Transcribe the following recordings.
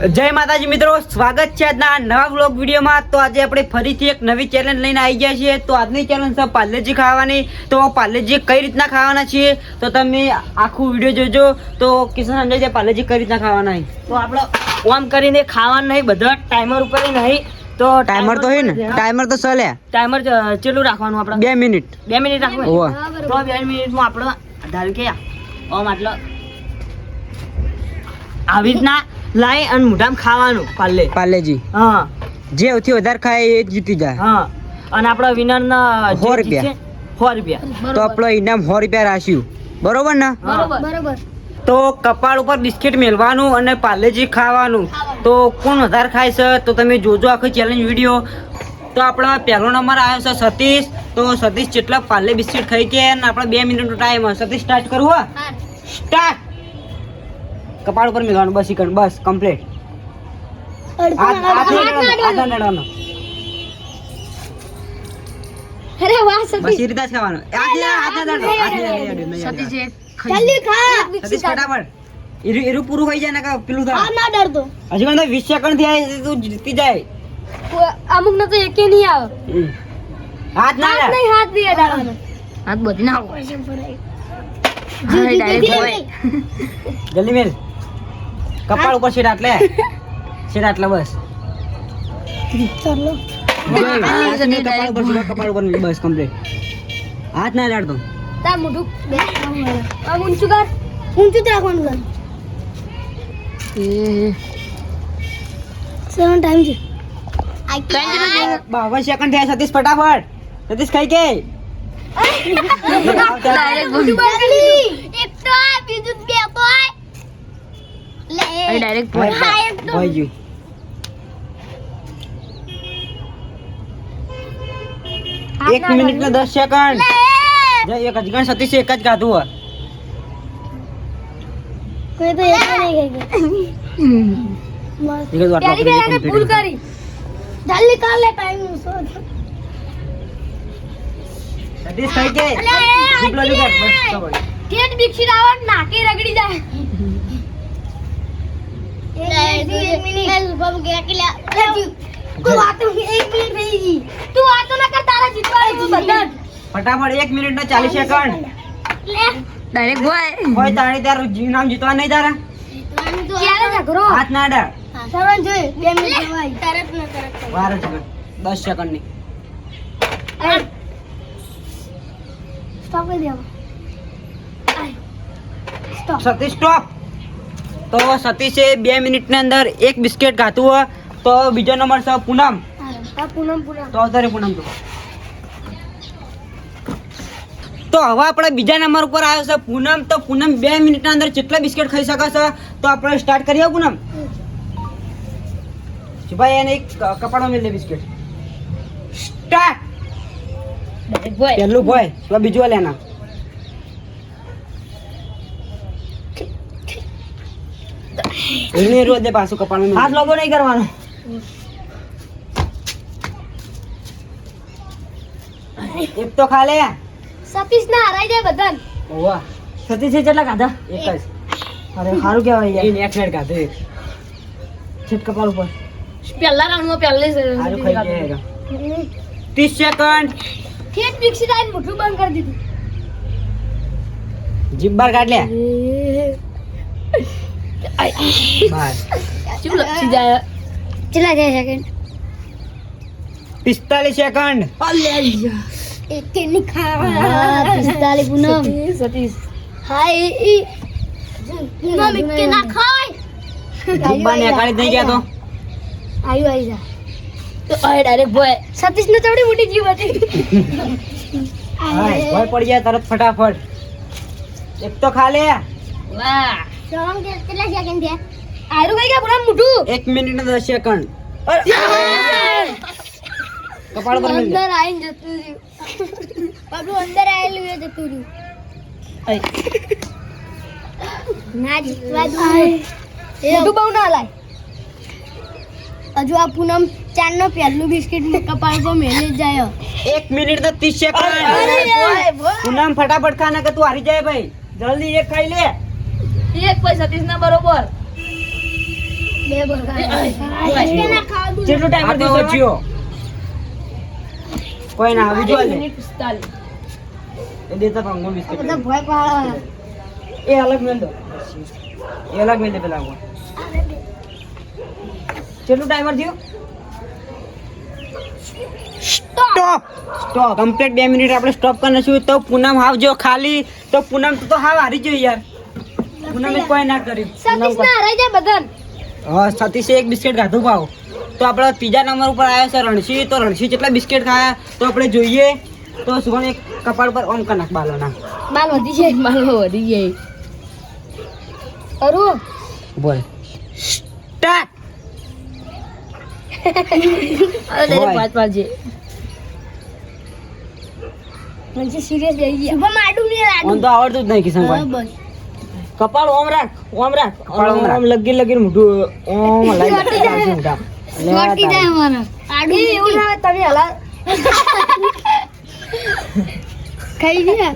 જય માતાજી મિત્રો સ્વાગત છે આજના નવા બ્લોગ વિડીયોમાં. તો આજે આપણે ફરીથી એક નવી ચેલેન્જ લઈને આવી ગયા છીએ. તો આજની ચેલેન્જ છે પાર્લેજી ખાવાની. તો પાર્લેજી કઈ રીતના ખાવાના છીએ? તો તમે આખું વીડિયો જોજો. તો કિશન સમજાય છે પાર્લેજી કઈ રીતના ખાવાના તો આપણે ઓન કરીને ખાવાનું નહીં બધા ટાઈમર ઉપર નહીં. તો ટાઈમર તો હોય ને? ટાઈમર તો સલે ટાઈમર ચેલું રાખવાનું આપણે? બે મિનિટ. બે મિનિટ રાખવાનું તો બે મિનિટમાં આપણે ધારો કે ઓમ આટલો. આવી રીતના લાઈ અને મુઢામ ખાવાનું પાલે પાર્લેજી. હા. જે સૌથી વધારે ખાય એ જીતી જાય. હા. અને આપણા વિનર ના સો રૂપિયા. સો રૂપિયા. તો આપણો ઇનામ સો રૂપિયા રાખ્યું બરોબર ને? બરોબર. તો કપાળ ઉપર બિસ્કિટ મેળવાનું અને પાર્લેજી ખાવાનું. તો કોણ વધારે ખાય છે? તો તમે જોજો આખી ચેલેન્જ વીડિયો તો આપણો પહેલો નંબર આવ્યો છે સતીશ. તો સતીશ જેટલા પાર્લે બિસ્કિટ ખાઈ કે અને આપણે બે મિનિટનો ટાઈમ સતીશ સ્ટાર્ટ કરવું સ્ટાર્ટ કપાળ ઉપર મેળવાનું બસ ચિકન બસ કમ્પ્લીટ વીસ સેકન્ડથી તું જીતી જાય. અમુક ને તો એકે નહીં આવે. હાથ ના નહીં હાથ નહીં અડાડવાનો. હાથ બધી ના જીતી જીતી. જલ્દી મેલ. કપાળ ઉપર સીટ આટલે. સીટ આટલે બસ. ચાલો. કપાળ ઉપર બસ કમ્પ્લીટ હાથ ના લાડતો તા. મોઢું આમ ઊંચું કર. ઊંચું જ રાખવાનું કર. સેવન ટાઈમ છે બાવન સેકન્ડ થયા સતીશ ફટાફટ. સતીશ ખાઈ કે એક તો બીજું બે. તો આ. લે ડાયરેક્ટ ભાઈ. ગયું. એક મિનિટ ને દસ સેકન્ડ. એક જ ગણ સતીશ એક જ ગાધું હોય. કોઈ તો એક નહીં ગઈ. ભૂલ કરી. જલ્દી કર લે ટાઈમ સતીશ ખાઈ કે? એ. ઠેઠ બિક્ષી રાવણ નાકે રગડી જાય એક મિનિટ તું વાતો એક મિનિટ થઈ ગઈ તું વાતો ના કર તારા જીતવાનું બધા ફટાફટ એક મિનિટ ને ચાલીસ સેકન્ડ. ડાયરેક્ટ બોય કોઈ તાણી તારું જી- નામ જીતવા નહીં તારા? હાથ ના અડાડ. સરવન જોઈ બે મિનિટ તરત ના તરત વાર જ દસ સેકન્ડની સ્ટોપ કરી દેવા. સ્ટોપ સતીશ સ્ટોપ તો સતીશે બે મિનિટની અંદર એક બિસ્કિટ ખાતું હોય તો બીજો નંબર છે પૂનમ. પૂનમ પૂનમ. તો પૂનમ તો તો હવે આપણે બીજા નંબર ઉપર આવ્યો છે પૂનમ. તો પૂનમ બે મિનિટના અંદર જેટલા બિસ્કિટ ખાઈ શકે છે? તો આપણે સ્ટાર્ટ કરીએ પૂનમ. ભાઈ એને એક કપાળમાં મેળ બિસ્કેટ. સ્ટાર્ટ પહેલું ભાઈ બીજું વાલે એના એને રોજ દે પાછું કપાળમાં હાથ લોગો નહીં કરવાનો. એક તો ખા લે સતીશ ના હરાઈ જાય બધા ઓવા. સતીશ કેટલા ખાધા એક જ. અરે સારું કહેવાય એ યાર. એક હેડ ખાધું એક છેટ કપાળ ઉપર. પહેલા રાઉન્ડમાં પહેલે સારું ખાઈ ગયા હેરો. ત્રીસ સેકન્ડ ઠેઠ બિક્ષી રાઈને મુઠું બંધ કરી દીધું. જીભ બાર કાઢ લે. જાય ચલા સેકન્ડ પિસ્તાલીસ સેકન્ડ એક કે ની ખા પિસ્તાલી પૂનમ સતીશ હાય પૂનમ કે ના ખાય બાર નીકાળી દઈ ગયા તો આયુ આઈ જા તો અરે ડાયરેક્ટ બોય સતીશ ને ચવડી મોટી જીવ હતી હા ભય પડી જાય તરત ફટાફટ એક તો ખા લે વાહ શરમ કેટલા સેકન્ડ થયા? આયુ કઈ ગયા પૂનમ મોઢું. એક મિનિટ ને દસ સેકન્ડ. કપાળ પર અંદર આવીને જતું રહ્યું. બાબુ અંદર આવેલું એ જતું રહ્યું. ના જીતવા દઉં મોટું બહુ ના લાય. હજુ આ પૂનમ ચાર નો પહેલું બિસ્કિટ કપાળ પર મેલે જાય. એક મિનિટ તો ત્રીસ સેકન્ડ. પૂનમ ફટાફટ ખા કે તું હારી જાય ભાઈ. જલ્દી એક ખાઈ લે. એક પૈસા સતીશ ના બરોબર. બે બગાડ ખાવા કેટલો ટાઈમર તો થયો કોઈ ના આવી એ દેતા પાંગો બિસ્કિટ બધા ભય પાડે એ અલગ મેલ દો. એ અલગ મેં દે પેલા આગળ. કેટલું ટાઈમર થયું? સ્ટોપ. સ્ટોપ. કમ્પ્લીટ બે મિનિટ આપણે સ્ટોપ કરી નાખ્યું તો પૂનમ આવજો જો ખાલી. તો પૂનમ તો હાવ હારી જોઈએ યાર. પૂનમે કોઈ ના કર્યું. સતીશ ના હરાઈ જાય બધાને. હા સતીશે એક બિસ્કિટ ખાધું ભાવ તો આપણે ત્રીજા નંબર ઉપર આવ્યો છે રણસી તો રણસી જેટલા બિસ્કિટ ખાયા? તો આપણે જોઈએ. તો એક કપાળ પર ઓમ કરી નાખ બાલોના. બાલ વધી વધી અરુ. બોલ. સ્ટાર્ટ. અરે પાંચ પાંચ છે મને સિરિયસ થઈ ગયા. શુભમ આડું ને ઓમ તો આવડતું જ નહીં કિશનભાઈ બસ. કપાળ ઓમ રાખ ઓમ રાખ. કપાળ ઓમ રાખ. લગી લગી મોઢું ઓમ લાઈ ચોંટી જાય. અમારા. આડું એવું ના તમે હલા ખાઈ ગયા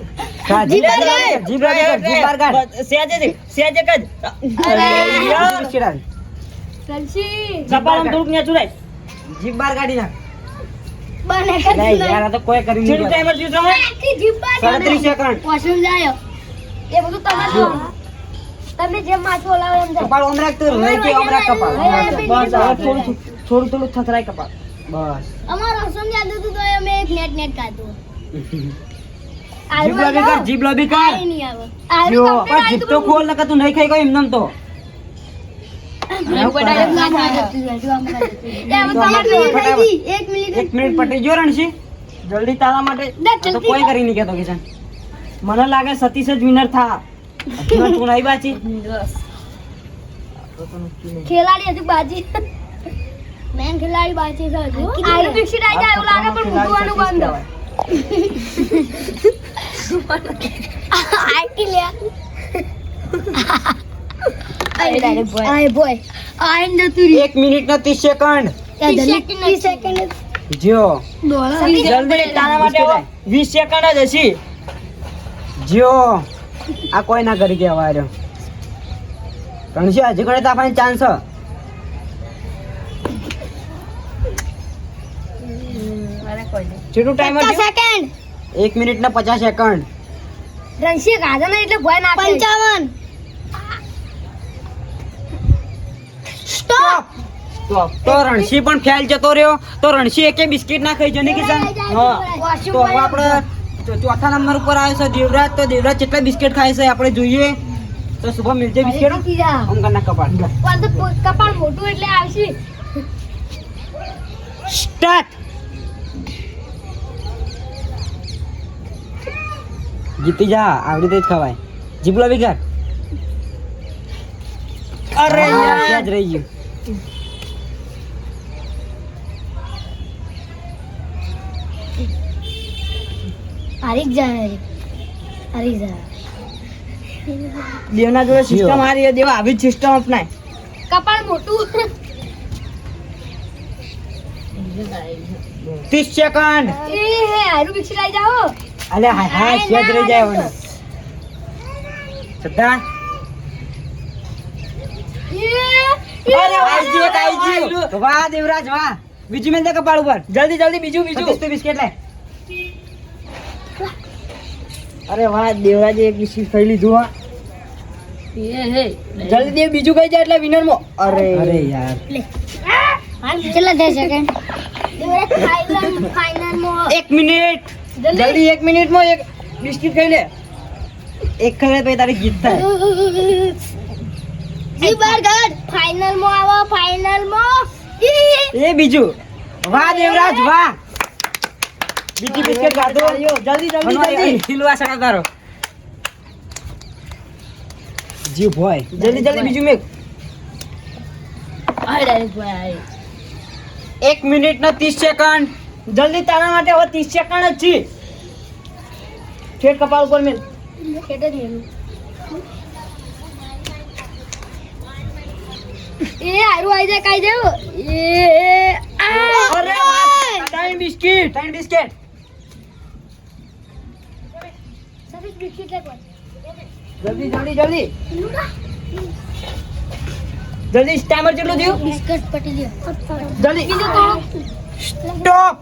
કોઈ કરી નહીં કેટલું ટાઈમર થયું તમે? આખી જીભ બાર સાડત્રીસ સેકન્ડ એ બધું. તમે જેમ માથું હલાવો એમ કપાળ ઓમ રાખ તું રહી ગઈ ઓમ રાખ કપાળ. બસ, થોડું થોડું થોડું થથરાય કપાળ. બસ. અમારું જાતું હતું તો અમે એક નેટ નેટ કાઢું જીભ લોબી કર જીભ લોબી કર. જો પણ જીભ તો ખોલ નકર તું નહીં ખાઈ ગયો એમનેમ તો. એક મિનિટ. પટી રણસી જલ્દી તારા માટે. કોઈ કરી નહીં કેતો કિશન. મને લાગે સતીશ જ વિનર થા. હજુ તું નહીં બાચી ખેલાડી હતી બાજી. મેન ખેલાડી બાજી છે હજુ. આયરું પીક્ષિત આઈ જાય એવું લાગે પણ મૂકવાનું બંધ. આઈટી લે. આય બોય આઈન જતું રહ્યું. એક મિનિટ ના ત્રીસ સેકન્ડ. ત્યાં જલ્દી ત્રીસ સેકન્ડ જો. જલ્દી તારા માટે સેકન્ડ જ હશે. જો. આ કોઈ ના કરી કહેવા રહ્યો. રણસી હજી ઘણે તાપવાની ચાન્સ કેટલું ટાઈમ સેકન્ડ એક મિનિટ ને પચાસ સેકન્ડ રણશી ગાધો ને એટલે ભય ના પંચાવન. સ્ટોપ તો રણશી પણ ફેલ જતો રહ્યો. તો રણશી એકે બિસ્કિટ ના ખાઈ જને કિશન? હા. તો આપણે ચોથા નંબર ઉપર આવ્યો છે દેવરાજ તો દેવરાજ કેટલા બિસ્કિટ ખાય છે આપણે જોઈએ. તો શુભમ મિલજે બિસ્કેટ? આમ કરના કપાળ. કપાળ મોટું એટલે આવશે. સ્ટાર્ટ. જીતી જા આવડી તો જ ખવાય. જીપલો બી કર અરે યાર જ રહી ગયું. હારી જાય હારી જાય દેવના જોડે સિસ્ટમ હારી દેવા આવી સિસ્ટમ અપનાય. કપાળ મોટું. ત્રીસ સેકન્ડ એ હે હારું પીછે જાઓ. અલે હા હા શેદ રહી જાય ઓને શ્રદ્ધા. અરે આઈ ગયું, આઈ ગયું. વાહ દેવરાજ વાહ. બીજું મેં દે કપાળ ઉપર. જલ્દી જલ્દી બીજું બીજું. બીજું બિસ્કિટ લે અરે વાહ દેવરાજે એક રિસીવ થઈ લીધું હા. જલ્દી દે બીજું કઈ જાય એટલે વિનરમાં અરે. અરે યાર. કેટલા થઈ સેકન્ડ ફાઇનલ ફાઇનલમાં એક મિનિટ. જલ્દી. એક મિનિટમાં એક બિસ્કિટ ખાઈ લે. એક ખબર પછી તારી જીત થાય. જી બર્ગર ફાઇનલમાં આવો ફાઇનલમાં એ બીજું. વાહ દેવરાજ વાહ. બીજી બિસ્કિટ ખાધો? જલ્દી જલ્દી જલ્દી. ખીલવા સડા તારો જીવ ભોય. જલ્દી જલ્દી બીજું મેક. એક મિનિટ ને ત્રીસ સેકન્ડ. જલ્દી તારા માટે હવે ત્રીસ સેકન્ડ જ છે. ઠેઠ કપાળ ઉપર મેલ. એ આરું આઈ જાય કાઈ જાવ એ આ અરે ત્રણ બિસ્કિટ. ત્રણ બિસ્કિટ સતીશ બિસ્કિટ લે કોઈ જલ્દી જલ્દી જલ્દી જલ્દી ટાઈમર કેટલું થયું બિસ્કટ પટી ગયો જલ્દી બીજું તો સ્ટોપ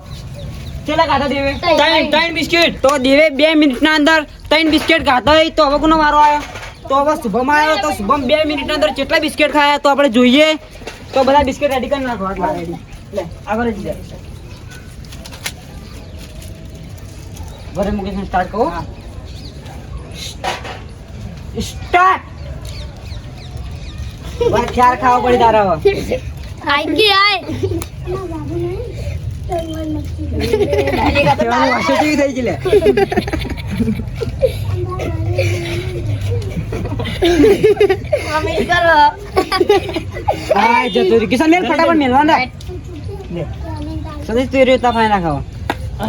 કેટલા ખાધા દેવે ત્રણ ત્રણ બિસ્કિટ તો દેવે બે મિનિટના અંદર ત્રણ બિસ્કિટ ખાધા હોય તો હવે કોનો વારો આવ્યો તો હવે શુભમ આવ્યો તો શુભમ બે મિનિટના અંદર કેટલા બિસ્કિટ ખાયા તો આપણે જોઈએ તો બધા બિસ્કિટ રેડી કરી નાખો આટલા રેડી લે આગળ જ લે ઘરે મૂકીને સ્ટાર્ટ કહો સ્ટાર્ટ બસ ચાર ખાવા પડી તારા હવે આઈ કે આય કહેવાનું વાસી કેવી થઈ ગઈ લે મમ્મી કરો હા જતો રહ્યો. કિશન મેલ ફટાફટ મેલવાના લે સતીશ તું રહ્યો તા ફાઈ નાખાવો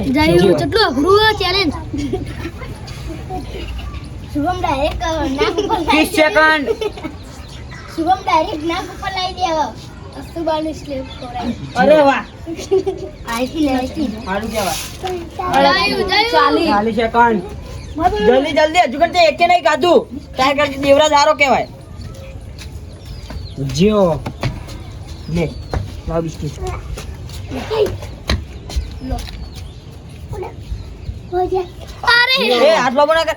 જયું કેટલું અઘરું ચેલેન્જ શુભમ ડાયરેક્ટ નાક ઉપર ત્રીસ સેકન્ડ શુભમ ડાયરેક્ટ નાક ઉપર લઈ દેવો. સ્લીપ કોરાય અરે વાહ. આઈથી સેકન્ડ જલ્દી જલ્દી હજુ કરતે એકે નહીં ખાધું ત્યાં કરતી દેવરાજ હારો કહેવાય. જીઓ લે લાવ બિસ્કિટ. અરે! એ હાથ બાબો ના કર.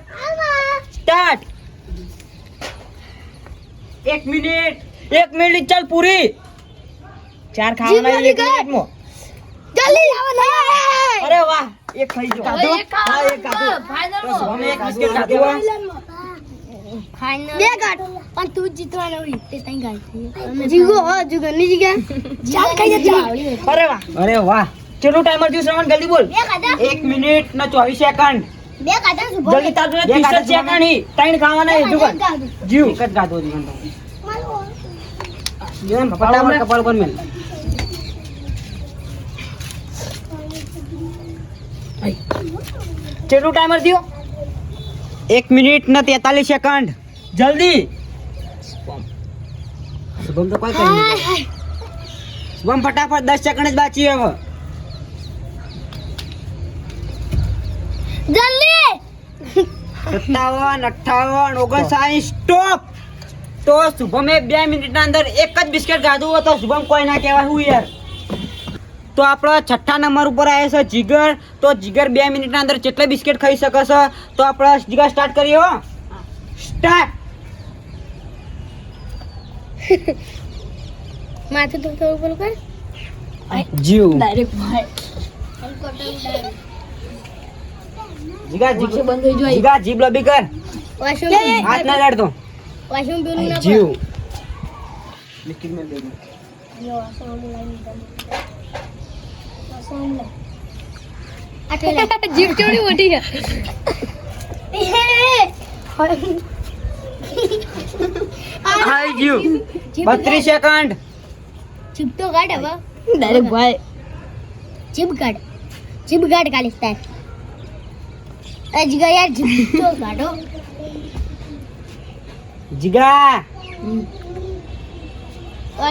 સ્ટાર્ટ. એક મિનિટ. એક મિનિટ ચાલ પૂરી. ચાર ખાવાના એક મિનિટમાં. જલ્દી આવો અરે વાહ એક ખાઈ જો. કાઢો હા એક કાઢો તો અમે એક બિસ્કિટ કાઢો ફાઇનલ બે કાઢ પણ તું જીતવાનો હોય. તે તઈ ગાંઠ જીગો હો જીગો ની જીગા ચાલ ખાઈ જા અરે વાહ. અરે વાહ. કેટલું ટાઈમર થયું શ્રવણ? જલ્દી બોલ. એક મિનિટ ને ચોવીસ સેકન્ડ બે જલ્દી તાર સેકન્ડ હી ત્રણ ખાવાના જીવ. એક જ ગાધો જીવન તો. જીવન ફટાફટ કપાળ પર મેલ? કેટલું ટાઈમર થયો? એક મિનિટ ને તેતાલીસ સેકન્ડ જલ્દી. શુભમ તો કોઈ શુભમ ફટાફટ દસ સેકન્ડ જ બાકી હવે જલ્દી સત્તાવન અઠાવન ઓગણસાઠ સ્ટોપ તો શુભમે બે મિનિટના અંદર એક જ બિસ્કિટ ખાધું હોય તો શુભમ કોઈ ના કહેવાય હું યાર. તો આપણો છઠ્ઠા નંબર ઉપર આવે છે જીગર. તો જીગર બે મિનિટના અંદર કેટલા બિસ્કિટ ખાઈ શકે છે તો આપણે જીગર સ્ટાર્ટ કરીએ હો. સ્ટાર્ટ માથું તો થોડું પેલું કર જીવ ડાયરેક્ટ જીગા જીગ જીગા જીભ લબી કર. વાશરૂમ હાથ ના લડતો. વાશરૂમ પેલું ના જીવ. બિસ્કિટ મેં દે દો. જીપ થોડી મોટી છે? હાય જીવ. બત્રીસ સેકન્ડ જીપ તો કાઢ હવે. ડાયરેક્ટ ભાઈ. જીપ કાઢ જીપ કાઢ કાલી તાર એ જીગા યાર જીગો કાઢો. જીગા!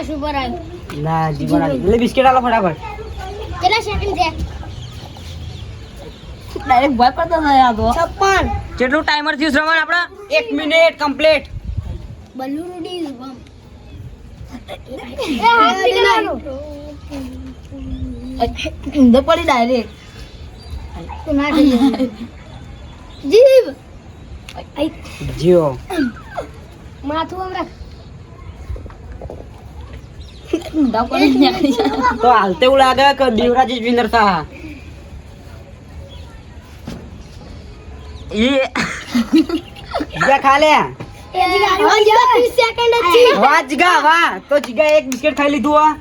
શું પર આવ્યો ના જીવન લે બિસ્કિટ આલો ફટાફટ. કેટલા સેકન્ડ છે ડાયરેક્ટ ભય કરતો થયા તો. છપ્પન. કેટલું ટાઈમર થયું શ્રવણ આપણા? એક મિનિટ કમ્પ્લીટ બલ્લુ બમ. એ હાથ નીકળવાનો. ઊંધો પડી ડાયરેક્ટ ના. જીઓ. માથું આમ રાખ. તો હાલતે એવું લાગે કે દેવરાજ જ વિનર થા. એ જીગા ખા લે. એ જીગા જીગા 30 સેકન્ડ જ છે. વાહ જીગા વાહ. તો જીગા એક બિસ્કેટ ખાઈ લીધું આ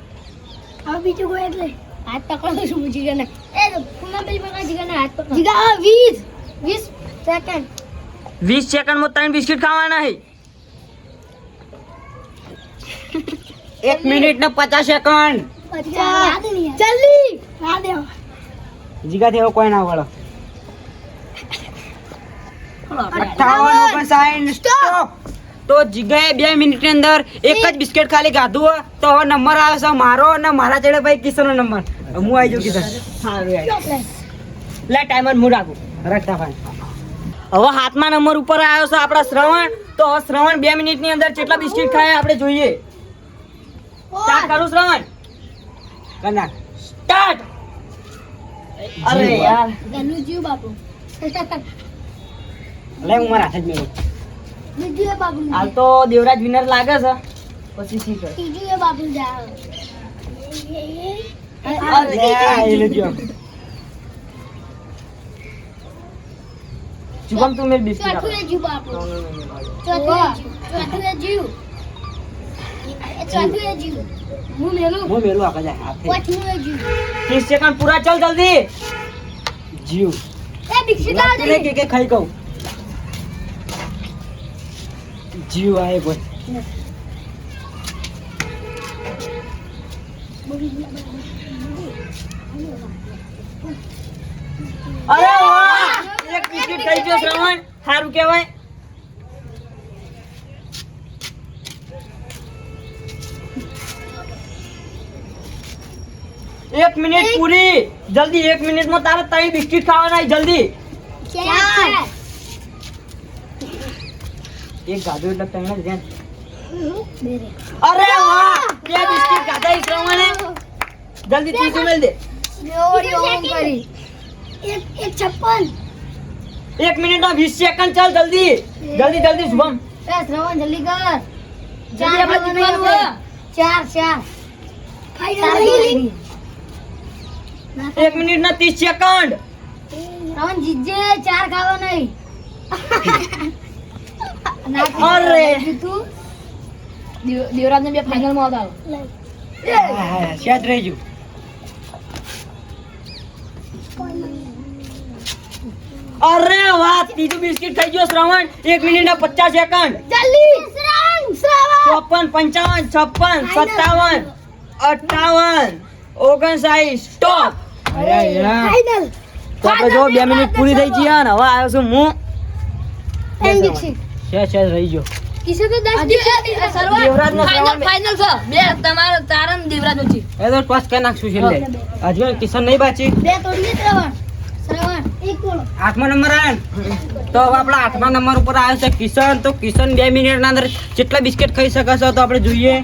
હવે બીજું કોઈ એટલે. હાથ પકડો છું જીગા ને એ ફૂલા બેલ પકડ જીગા ને હાથ પકડ. જીગા 20 20 સેકન્ડ વીસ સેકન્ડમાં ત્રણ બિસ્કિટ ખાવાના હે એક મિનિટ ને પચાસ સેકન્ડ જલ્દી. જીગા થી હવે કોઈ ના વળો. અઠાવન ઓગણસાઠ સ્ટોપ તો જીગાએ બે મિનિટની અંદર એક જ બિસ્કિટ ખાલી ખાધું હોય તો હવે નંબર આવે છે મારો અને મારા જેડે ભાઈ કિશનનો નંબર હું આવી જાઉં કિશન. સારું. લે ટાઈમર હું રાખું રાખતા ભાઈ. હવે હાથમાં નંબર ઉપર આવ્યો છે આપણા શ્રવણ તો હવે શ્રવણ બે મિનિટની અંદર કેટલા બિસ્કિટ ખાય આપણે જોઈએ. સ્ટાર્ટ કરું શ્રવણ? કના સ્ટાર્ટ અરે યાર. ગનુ જીવ બાપુ. લે હું મારા હાથ જ જીવ બાપુ હાલ તો દેવરાજ વિનર લાગે છે. પછી શી કરે? એ બાપુ જાવ લે, એ લીધો. શુભમ તું મેં બિસ્કિટ આપો. ચોથું જીવ ચોથું જીવ ચોથું જીવ હું મેલું હું મેલું આગળ જાય હાથે. પાંચમું જીવ ત્રીસ સેકન્ડ પૂરા ચાલ જલ્દી. જીવ. એ દીક્ષિત લાગતું નહીં કે કે ખાઈ કહું. જીવ આય બોલ. અરે વાહ! એક બિસ્કિટ ખાઈ ગયો શ્રવણ. સારું કહેવાય. એક મિનિટ પૂરી. જલ્દી એક મિનિટમાં તારે ત્રણ બિસ્કિટ ખાવાના છે, જલ્દી. ચાર. એક ગાધું એટલે ત્રણ જ રહ્યા. બે રે. અરે વાહ બે બિસ્કિટ ખાધા છે શ્રવણે. જલ્દી ત્રીજું મેલ દે. એક એક છપ્પન એક મિનિટમાં વીસ સેકન્ડ ચાલ જલ્દી. જલ્દી જલ્દી શુભમ. એ શ્રવણ જલ્દી કર. હે. ચાર ચાર. ફાઈનલ એક મિનિટ ના ત્રીસ સેકન્ડ શ્રવણ જીજે ચાર ખાવા નહીં. અરે. જીતું. દેવરાજને બે ફાઇનલમાં આવતા હા, હા, સેજ રહી ગયું. અરે વાહ ત્રીજું બિસ્કિટ થઈ ગયો શ્રવણ. એક મિનિટ ના પચાસ સેકન્ડ જલ્દી શ્રવણ શ્રવણ. ચોપન પંચાવન છપ્પન સત્તાવન અઠાવન ઓગણસાઠ સ્ટોપ અરે, અરે. ફાઈનલ તો આપણે જો બે મિનિટ પૂરી થઈ ગઈ અને હવે આવ્યો છું હું. રહી ગયો. નો છે બે. તમારો તારણ દેવરાજ નો છે. એ તો ટોસ કરી નાખશું છેલ્લે. હજુ કિશન નહીં બાચી. બે તોડીએ એક તોડો આઠમા નંબર આવે તો હવે આપણા આઠમા નંબર ઉપર આવે છે કિશન. તો કિશન બે મિનિટના અંદર જેટલા બિસ્કિટ ખાઈ શકે છે તો આપણે જોઈએ.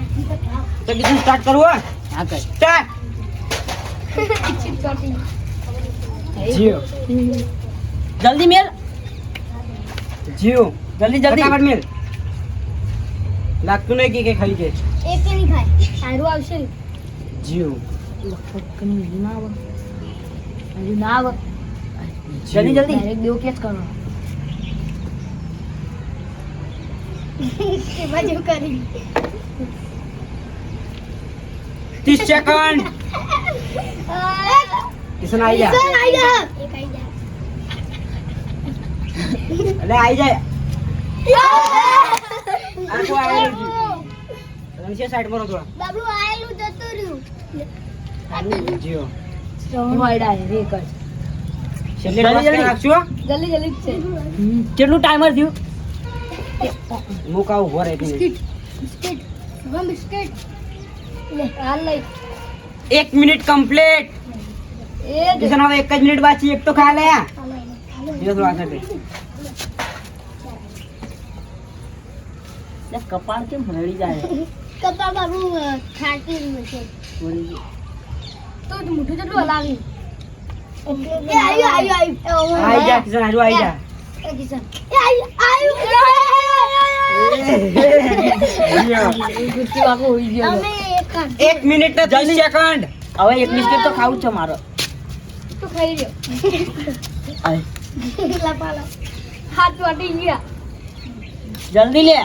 તો કિશન સ્ટાર્ટ કરવું હા? કર સ્ટાર્ટ જીઓ. જલ્દી મેલ. જીઓ. જલ્દી જલ્દી. ફટાફટ મેલ. લાગતું નહીં કે કે ખાઈ જાય એક નહીં ખાય. સારું આવશે ને. જીઓ. હજુ ના આવે. જલ્દી જલ્દી. ડાયરેક્ટ દેવ કેચ કરો. એ બાજુ કરી. ત્રીસ સેકન્ડ કિશન આવી જા. કિશન આઈ જા. એક આઈ જા. એટલે આવી જાય. આખું આવેલું છે. રણછોડ સાઈડ પર થોડા. બાબુ આયેલું જતું રહ્યું. જીઓ. વાયડા રે કર કેટલું ટાઈમર થયું? મુકાવું ભરે રહે એક મિનિટ. બિસ્કિટ શુભમ હાલ લઈ. એક મિનિટ કમ્પ્લીટ કિશન હવે એક જ મિનિટ બાકી એક તો ખા લે. કપાળ કેમ રડી જાય? કપાળ બાબુ ખાતી ખાટી તો મોટું જેટલું હલાવી એક મિનિટ ને ત્રીસ સેકન્ડ હવે એક બિસ્કિટ તો ખાવું છે મારો તો ખાઈ રહ્યો હાથ વાટી ગયા જલ્દી લે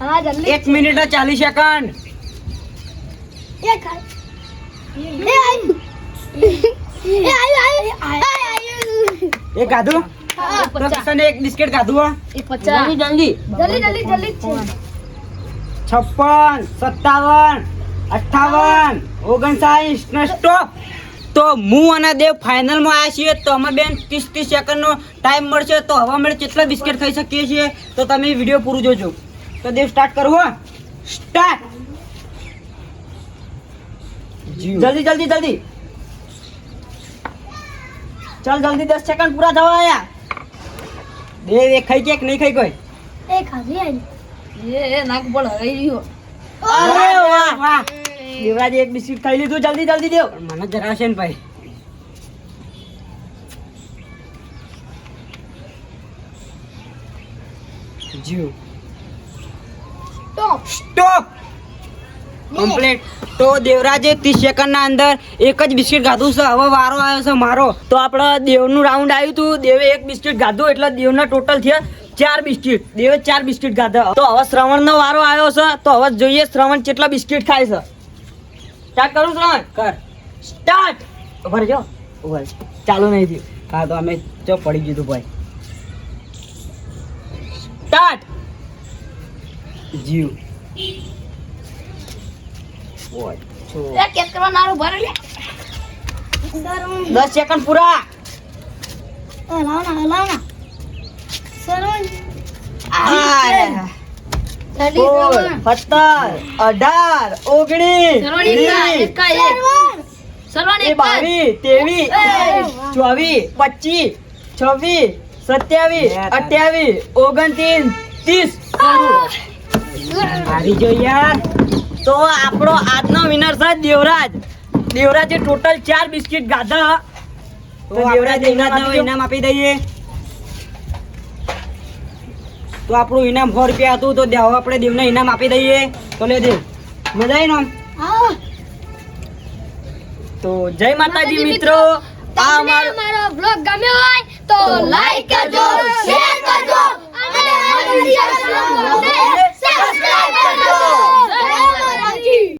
હા જલ્દી એક મિનિટ ચાલીસ સેકન્ડ એ ખાય એ ગાધું? હા તો કિશને એક બિસ્કિટ ગાધું જલ્દી જલ્દી. જલ્દી જલ્દી જલ્દી છપ્પન સત્તાવન અઠાવન ઓગણસાઠ સ્ટોપ તો હું અને દેવ ફાઇનલમાં આવ્યા છીએ. તો અમે બેન ત્રીસ ત્રીસ સેકન્ડનો ટાઈમ મળશે. તો હવે અમે કેટલા બિસ્કિટ ખાઈ શકીએ છીએ? તો તમે વીડિયો પૂરું જોજો. તો દેવ સ્ટાર્ટ કરવો સ્ટાર્ટ જલ્દી જલ્દી જલ્દી. ચાલ જલ્દી દસ સેકન્ડ પૂરા થવા આયા. દેવ એક ખાઈ કે નહીં ખાઈ કોઈ? એ ખાધી આયુ એ એ નાક પર હરાઈ ગયો અરે વાહ વાહ. દેવરાજે એક બિસ્કિટ ખાઈ લીધું. જલ્દી જલ્દી દેવ મને જરાશે ને ભાઈ. જીવ. સ્ટોપ સ્ટોપ કમ્પ્લીટ તો દેવરાજે ત્રીસ સેકન્ડના અંદર એક જ બિસ્કિટ ખાધું છે. હવે વારો આવ્યો છે મારો. તો આપણે દેવનું રાઉન્ડ આવ્યું હતું. દેવે એક બિસ્કિટ ખાધું એટલે દેવના ટોટલ થયા ચાર બિસ્કિટ. દેવે ચાર બિસ્કિટ ખાધા. તો હવે શ્રવણનો વારો આવ્યો છે. તો હવે જોઈએ શ્રવણ કેટલા બિસ્કિટ ખાય છે. સ્ટાર્ટ કરું શ્રવણ? કર. સ્ટાર્ટ ઉભર જો ઉભર ચાલુ નહીં થયું. હા, તો અમે ચો પડી ગયું ભાઈ. સ્ટાર્ટ જીવ એ કેક કરવા નારું ભરે લે સરવણ દસ સેકન્ડ પૂરા. સત્તર અઢાર ઓગણીસ. બાવીસ તેવીસ ચોવીસ પચીસ છવ્વીસ સત્યાવીસ અઠ્યાવીસ ઓગણત્રીસ ત્રીસ. હારી જો યાર. તો આપણો આજનો વિનર છે દેવરાજ. દેવરાજે ટોટલ ચાર બિસ્કિટ ગાધા. તો દેવરાજ દેવરાજને ઇનામ આપી દઈએ. તો આપણું ઇનામ સો રૂપિયા હતું તો દેવ આપણે દેવને ઇનામ આપી દઈએ. તો લે દેવ મજા આવી નામ તો જય માતાજી મિત્રો. આ અમારો બ્લોગ ગમ્યો હોય તો લાઈક કરજો શેર કરજો અને અમારી ચેનલને સબસ્ક્રાઇબ you.